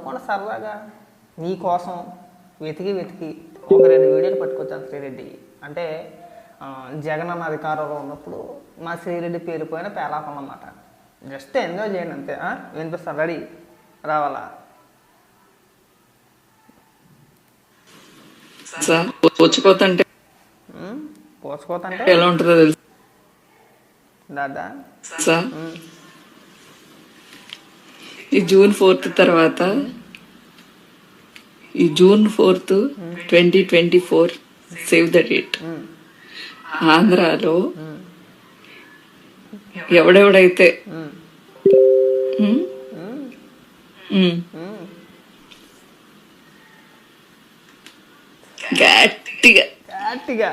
నవ్వుకోండి సరదాగా నీ కోసం వెతికి వెతికి ఒక రెండు వీడియోలు పట్టుకొచ్చాను శ్రీరెడ్డి. అంటే జగన్ అన్న అధికారంలో ఉన్నప్పుడు మా శ్రీరెడ్డి పేరుపోయిన పేలాపం అన్నమాట. జస్ట్ ఎంజాయ్ చేయండి అంతే? వినిపిస్తాను రెడీ? రావాలా? ఉమ్, పోసుకోతంటే ఎలా ఉంటుందో తెలుసు. దాదా? ఈ జూన్ ఫోర్త్ తర్వాత ఈ June fourth twenty twenty four save the date. ఆంధ్రాలో ఎవడెవడైతే. గట్టిగా గట్టిగా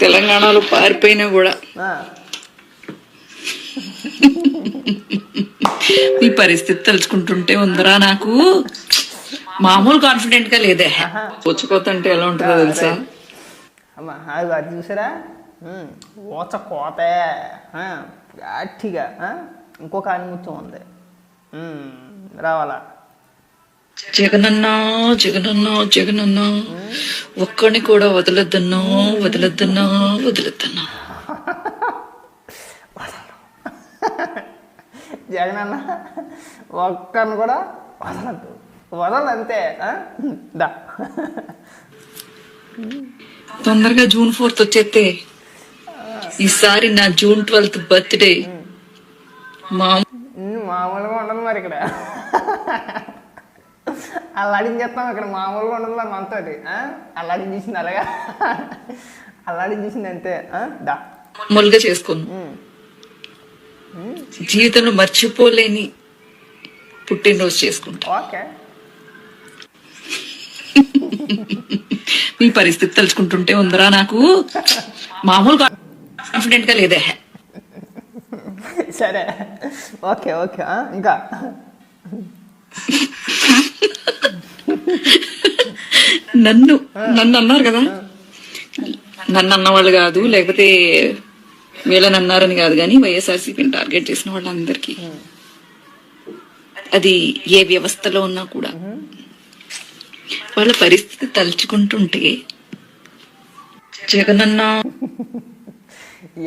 తెలంగాణలో పారిపోయినా కూడా. ఈ పరిస్థితి తలుచుకుంటుంటే ఉందరా నాకు. మామూలు కాన్ఫిడెంట్గా లేదే. వచ్చిపోతుంటే ఎలా ఉంటుందో తెలుసా? అమ్మా అది అది చూసారా? ఓచ కోతే గట్టిగా ఇంకొక ఆనిముత్యం ఉంది. రావాలా? జగనన్నా జగనన్నా జగనన్నా ఒక్కడిని కూడా వదలొద్దన్నా వదలొద్దన్నా వదలొద్దన్నా. జగన్ అన్న ఒక్కరిని కూడా వదలద్దు. వదలదు అంతే ఆ? దా. తొందరగా జూన్ ఫోర్త్ వచ్చేస్తే ఈసారి నా జూన్ ట్వెల్త్ బర్త్డే. మామూలుగా ఉండదు మరి ఇక్కడ. అల్లాడించేస్తాం ఇక్కడ మామూలుగా ఉండదు మరి మనతో అల్లాడించేసింది అలాగా? అల్లాడించేసింది అంతే ఆ? దా. మామూలుగా చేసుకుంది జీవితంలో మర్చిపోలేని పుట్టినరోజు చేసుకుంటా. మీ పరిస్థితి తలుచుకుంటుంటే ఉందరా నాకు. మామూలు కాన్ఫిడెంట్గా లేదే. సరే. Okay okay? ఇంకా. నన్ను నన్ను అన్నారు కదా. నన్ను అన్నవాళ్ళు కాదు లేకపోతే వీళ్ళని అన్నారని కాదు కానీ వైఎస్ఆర్సీపీని టార్గెట్ చేసిన వాళ్ళందరికీ. అది ఏ వ్యవస్థలో ఉన్నా కూడా. వాళ్ళ పరిస్థితి తలుచుకుంటుంటే జగనన్న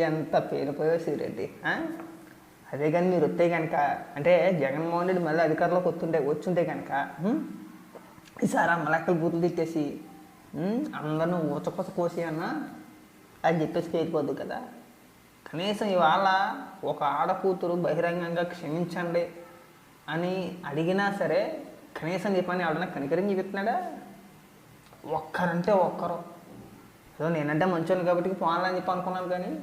ఎంత పేరుపోయో శ్రీరెడ్డి అదే కానీ మీరు వస్తే కనుక అంటే జగన్మోహన్ రెడ్డి మళ్ళీ అధికారంలోకి వస్తుంటే వచ్చుంటే కనుక ఈసారి అమ్మ లెక్కలు బూతులు తిట్టేసి అందరిని ఊచకొస కోసి అన్న అని చెప్పేసి పేరుకోద్దు కదా. కనీసం ఇవాళ ఒక ఆడకూతురు బహిరంగంగా క్షమించండి అని అడిగినా సరే కనీసం నీ పని ఎవడన్నా కనికరం చూపిస్తున్నాడా ఒక్కరంటే ఒక్కరు. ఏదో నేనంటే మంచోని కాబట్టి పోనాలని చెప్పి అనుకున్నాను కానీ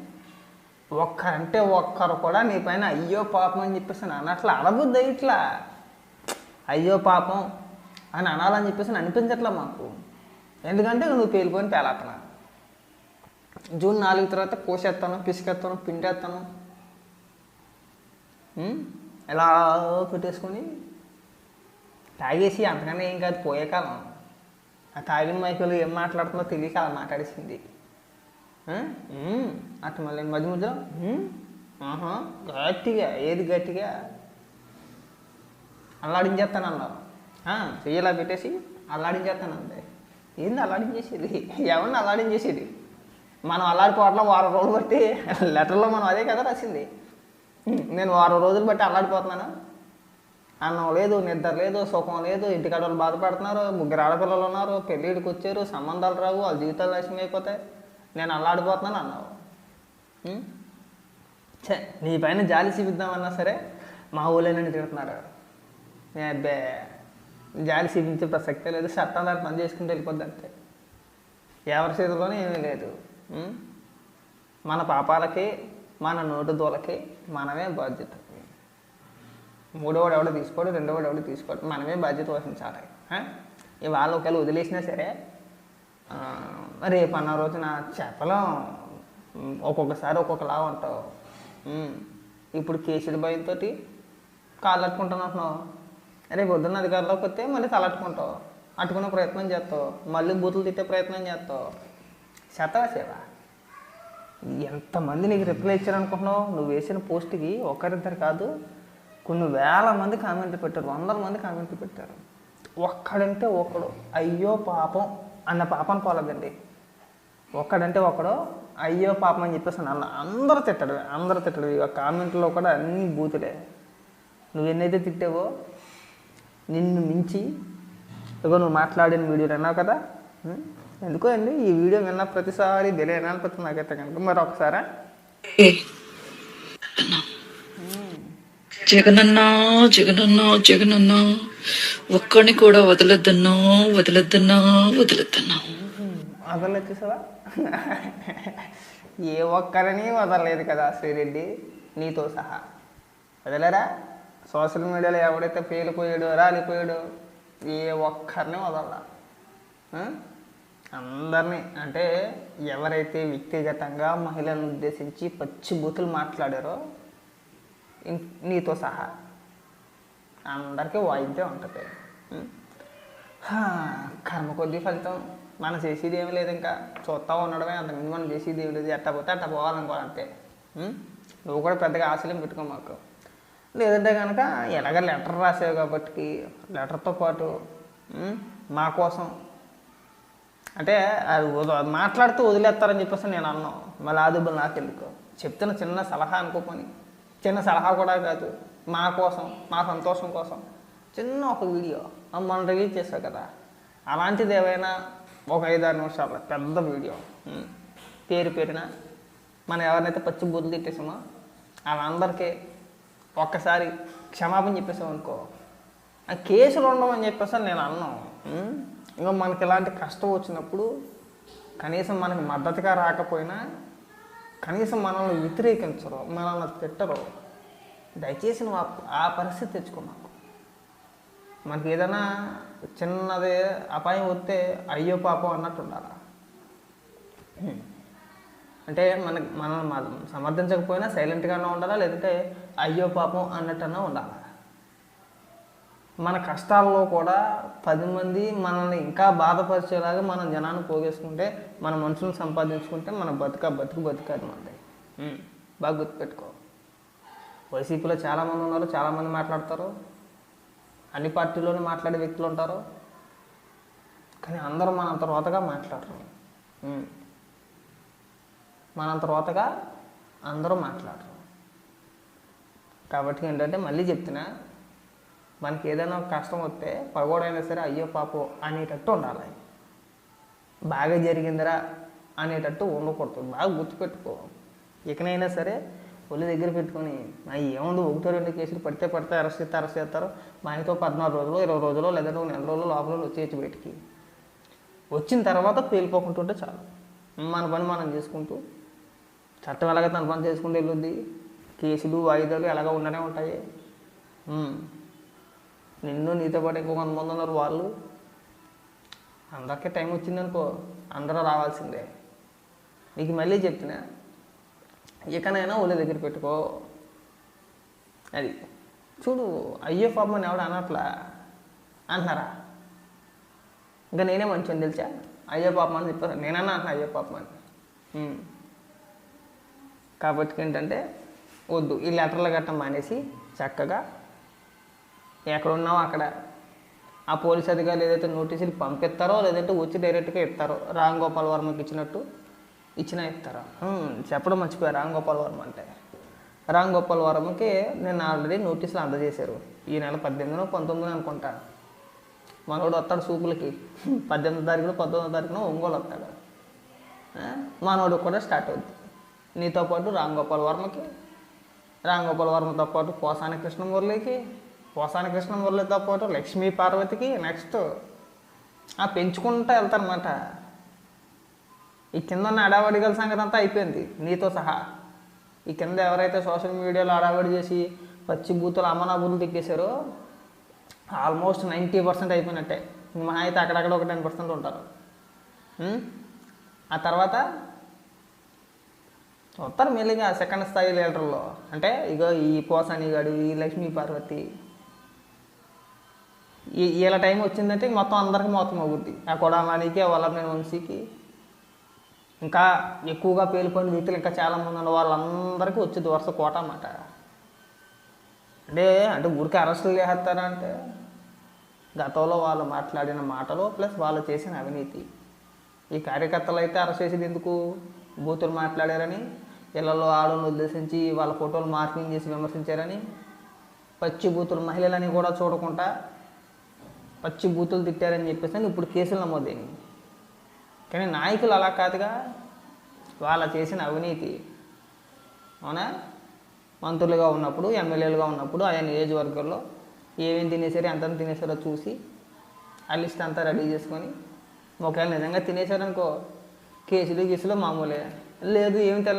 ఒక్కరంటే ఒక్కరు కూడా నీ పైన అయ్యో పాపం అని చెప్పేసి అని అట్లా అడగద్దు ఇట్లా. అయ్యో పాపం అని అనాలని చెప్పేసి అనిపించట్లా మాకు. ఎందుకంటే నువ్వు పేలిపోయిన పేలాతన జూన్ నాలుగు తర్వాత కోసేస్తాను పిసికేస్తాను పిండేస్తాను ఎలా పెట్టేసుకొని తాగేసి అంతకన్నా ఏం కాదు పోయే కాలం. ఆ తాగిన మైకులు ఏం మాట్లాడుతుందో తెలియక అలా మాట్లాడేసింది. అటు మళ్ళీ మధ్య మధ్యలో ఆహా గట్టిగా ఏది గట్టిగా? అల్లాడించేస్తాను అన్నారు చెయ్యలా పెట్టేసి అల్లాడించేస్తాను అంతే ఏంది అల్లాడించేసేది? ఎవరిని అల్లాడించేసేది? మనం అల్లాడిపోవట్లో వారం రోజులు బట్టి లెటర్లో మనం అదే కదా రాసింది. నేను వారం రోజులు బట్టి అల్లాడిపోతున్నాను అన్నం లేదు నిద్ర లేదు సుఖం లేదు ఇంటికాడ వాళ్ళు బాధపడుతున్నారు ముగ్గురు ఆడపిల్లలు ఉన్నారు పెళ్ళిడికి వచ్చారు సంబంధాలు రావు వాళ్ళ జీవితాలు నాశనం అయిపోతాయి. నేను అల్లాడిపోతున్నాను అన్నావు. చే నీ పైన జాలి చూపిద్దామన్నా సరే మా ఊళ్ళోనే తిడుతున్నారు. ఏ అబ్బే జాలి చూపించే ప్రసక్తే లేదు చట్టం దాన్ని పని చేసుకుంటూ వెళ్ళిపోద్ది అంతే. ఎవరి చేతిలోనే ఏమీ లేదు. మన పాపాలకి మన నోటు దూలకి మనమే బాధ్యత. మూడోవాడు ఎవడో తీసుకోడు రెండోవాడు ఎవడో తీసుకోడు మనమే బాధ్యత వహించాలి. ఆ? ఇవాళ ఒకవేళ వదిలేసినా సరే రేపు అన్న రోజున చెప్పలేం. ఒక్కొక్కసారి ఒక్కొక్కలా ఉంటావు. ఇప్పుడు కేసుల భయంతో కాళ్ళు అట్టుకుంటాను అంటున్నావు. రేపు పొద్దున్న అధికారంలోకి వస్తే మళ్ళీ తలట్టుకుంటావు అట్టుకునే ప్రయత్నం చేస్తావు. మళ్ళీ బూతులు తిట్టే ప్రయత్నం చేస్తావు. శతవా సేవ ఎంతమంది నీకు రిప్లై ఇచ్చారనుకుంటున్నావు? నువ్వు వేసిన పోస్ట్కి ఒకరిద్దరు కాదు కొన్ని వేల మంది కామెంట్లు పెట్టారు వందల మంది కామెంట్లు పెట్టారు. ఒక్కడంటే ఒకడు. అయ్యో పాపం అన్న పాపం పోలేదండి. ఒక్కడంటే ఒకడు అయ్యో పాపం అని చెప్పేసి అన్న అందరూ తిట్టడు అందరూ తిట్టడు. ఇక కామెంట్లో కూడా అన్ని బూతులే. నువ్వు ఎన్నైతే తిట్టావో నిన్ను మించి ఇగో నువ్వు మాట్లాడిన వీడియోలు అన్నావు కదా ఎందుకో అండి ఈ వీడియో విన్న ప్రతిసారి తెలియని అనిపిస్తుంది నాకైతే కనుక మరి ఒకసారా జగనన్నా జగనన్నా జగనన్నా ఒక్కడిని కూడా వదలొద్దన్నా వదలొద్దన్నా వదలొద్దన్నా. వదలొచ్చేసావా? ఏ ఒక్కరిని వదలలేదు కదా శ్రీరెడ్డి నీతో సహా. వదలరా? సోషల్ మీడియాలో ఎవడైతే పేలిపోయాడో రాలిపోయాడో ఏ ఒక్కరిని వదలరా? అందరినీ అంటే ఎవరైతే వ్యక్తిగతంగా మహిళలను ఉద్దేశించి పచ్చి బూతులు మాట్లాడారో నీతో సహా అందరికీ వాయిద్యం ఉంటుంది. కర్మ కొద్ది ఫలితం. మనం చేసేది ఏమి లేదు ఇంకా. చూస్తా ఉండడమే అంతకుముందు మనం చేసేది ఏమి లేదు. ఎట్ట పోతే అట్ట పోవాలనుకోవాలంతే నువ్వు కూడా పెద్దగా ఆశలేం పెట్టుకో మాకు. లేదంటే కనుక ఎలాగ లెటర్ రాసావు కాబట్టి లెటర్తో పాటు మా కోసం అంటే అది మాట్లాడుతూ వదిలేస్తారని చెప్పేసి నేను అన్నాను మళ్ళీ ఆదుబుల్ నాకు ఎందుకు చెప్తున్న చిన్న సలహా అనుకోకొని చిన్న సలహా కూడా కాదు. మా కోసం మా సంతోషం కోసం. చిన్న ఒక వీడియో. మనం రిలీజ్ చేసావు కదా. అలాంటిది ఏవైనా ఒక ఐదారు నిమిషాల పెద్ద వీడియో. పేరు పేరున మనం ఎవరినైతే పచ్చి బుద్ధి తిట్టేసామో వాళ్ళందరికీ ఒక్కసారి క్షమాపణ చెప్పేసాం అనుకో ఆ కేసులు ఉండమని చెప్పేసి నేను అన్నాను ఇంకా మనకి ఇలాంటి కష్టం వచ్చినప్పుడు కనీసం మనకి మద్దతుగా రాకపోయినా కనీసం మనల్ని వ్యతిరేకించరు మనల్ని తిట్టరు. దయచేసి నువ్వు ఆ- పరిస్థితి తెచ్చుకున్నావు మనకి ఏదైనా చిన్నది అపాయం వస్తే అయ్యో పాపం అన్నట్టు ఉండాలి? అంటే మనకి మనల్ని మనం సమర్థించకపోయినా సైలెంట్గానే ఉండాలా? లేదంటే అయ్యో పాపం అన్నట్టన్నా ఉండాలి? మన కష్టాల్లో కూడా పది మంది మనల్ని ఇంకా బాధపరిచేలాగా మనం జనాన్ని పోగేసుకుంటే మన మనుషులను సంపాదించుకుంటే మన బతుక బతుకు బతుకాది మనది. బాగా గుర్తుపెట్టుకో. వైసీపీలో చాలామంది ఉన్నారు చాలామంది మాట్లాడతారు. అన్ని పార్టీలోనే మాట్లాడే వ్యక్తులు ఉంటారు. కానీ అందరూ మనంత రోతగా మాట్లాడరు. మనంత రోతగా అందరూ మాట్లాడరు. కాబట్టి ఏంటంటే మళ్ళీ చెప్తున్నా మనకి ఏదైనా కష్టం వస్తే పగోడైనా సరే అయ్యో పాపో అనేటట్టు ఉండాలి. బాగా జరిగిందిరా అనేటట్టు ఉండకూడదు. బాగా గుర్తుపెట్టుకో. ఇకనైనా సరే ఒళ్ళు దగ్గర పెట్టుకొని ఏముంది ఒకటో రెండు కేసులు పడితే పడితే అరెస్ట్ చేస్తే అరెస్ట్ చేస్తారు. మా ఆయనతో పద్నాలుగు రోజులు ఇరవై రోజులు లేదంటే ఒక నెల రోజులు లోపల వచ్చేయచ్చు బయటికి. వచ్చిన తర్వాత పేలిపోకుంటుంటే చాలు. మన పని మనం చేసుకుంటూ చట్టం ఎలాగ తన పని చేసుకుంటూ వెళ్ళొద్ది కేసులు వాయిదాలు ఎలాగ ఉండనే ఉంటాయి. నిన్ను నీతో పాటు ఇంకో కొంతమంది ఉన్నారు వాళ్ళు. అందరికీ టైం వచ్చిందనుకో అందరూ రావాల్సిందే. నీకు మళ్ళీ చెప్తున్నా ఇకనైనా ఒళ్ళ దగ్గర పెట్టుకో. అది చూడు అయ్యో పాపం ఎవడు అనట్లా? అంటున్నారా? ఇంకా నేనే మంచిని తెలుసా? అయ్యో పాపం అని చెప్పారు. నేనన్నా అంటున్నా అయ్యో పాపం అని. కాబట్టి ఏంటంటే వద్దు. ఈ లెటర్లు కట్ట మానేసి చక్కగా ఎక్కడున్నావు అక్కడ. ఆ పోలీస్ అధికారులు ఏదైతే నోటీసులు పంపిస్తారో లేదంటే వచ్చి డైరెక్ట్గా ఇస్తారో రామ్ గోపాల్ వర్మకి ఇచ్చినట్టు ఇచ్చినా ఇస్తారా? చెప్పడం మర్చిపోయా. రామ్ గోపాల్ వర్మ అంటే. రామ్ గోపాల్ వర్మకి నేను ఆల్రెడీ నోటీసులు అందజేశారు. ఈ నెల పద్దెనిమిదినో పంతొమ్మిదినో అనుకుంటా. మనోడు వస్తాడు సూపులకి. పద్దెనిమిది తారీఖున పంతొమ్మిదో తారీఖున ఒంగోలు వస్తాడు. మనోడు కూడా స్టార్ట్ అవుద్ది. నీతో పాటు రామ్ గోపాల్ వర్మకి రామ్ గోపాల్ వర్మతో పాటు పోసాని కృష్ణమురళికి పోసాని కృష్ణమురళితో పాటు లక్ష్మీ పార్వతికి నెక్స్ట్ ఆ పెంచుకుంటా వెళ్తారనమాట ఈ కింద ఉన్న అడావడిగల సంగతి అంతా అయిపోయింది నీతో సహా. ఈ కింద ఎవరైతే సోషల్ మీడియాలో అడావడి చేసి పచ్చి బూతులు అమ్మనాబులు తిక్కేశారో ఆల్మోస్ట్ నైంటీ పర్సెంట్ అయిపోయినట్టే. మహా అయితే అక్కడక్కడ ఒక టెన్ పర్సెంట్ ఉంటారు. ఆ తర్వాత వస్తారు మెల్లిగా సెకండ్ స్థాయి లీడర్లో అంటే ఇగో ఈ పోసాని గాడు ఈ లక్ష్మీ పార్వతి ఈ వీళ్ళ టైం వచ్చిందంటే మొత్తం అందరికి మొత్తం అవుద్ది ఆ కొడమానికి ఆ వల్లభనేని వంశీకి. ఇంకా ఎక్కువగా పేలిపోయిన వ్యక్తులు ఇంకా చాలామంది ఉన్న వాళ్ళందరికీ వచ్చేది వరుస కోట అన్నమాట. అంటే అంటే ఊరికి అరెస్టులు చేస్తారంటే గతంలో వాళ్ళు మాట్లాడిన మాటలు ప్లస్ వాళ్ళు చేసిన అవినీతి. ఈ కార్యకర్తలు అయితే అరెస్ట్ చేసేది ఎందుకు? బూతులు మాట్లాడారని ఇళ్ళలో ఆడలను ఉద్దేశించి వాళ్ళ ఫోటోలు మార్కింగ్ చేసి విమర్శించారని పచ్చి బూతులు మహిళలని కూడా చూడకుండా పచ్చి బూతులు తిట్టారని చెప్పేసి ఇప్పుడు కేసులు నమోదైంది కానీ నాయకులు అలా కాదుగా. వాళ్ళ చేసిన అవినీతి. అవునా? మంత్రులుగా ఉన్నప్పుడు ఎమ్మెల్యేలుగా ఉన్నప్పుడు ఆయా నియోజకవర్గాల్లో ఏమేమి తినేసారో ఎంత తినేసారో చూసి ఆ లిస్ట్ అంతా రెడీ చేసుకొని ఒకవేళ నిజంగా తినేసారనుకో కేసులు గీసులు మామూలే. లేదు ఏమి తెల్ల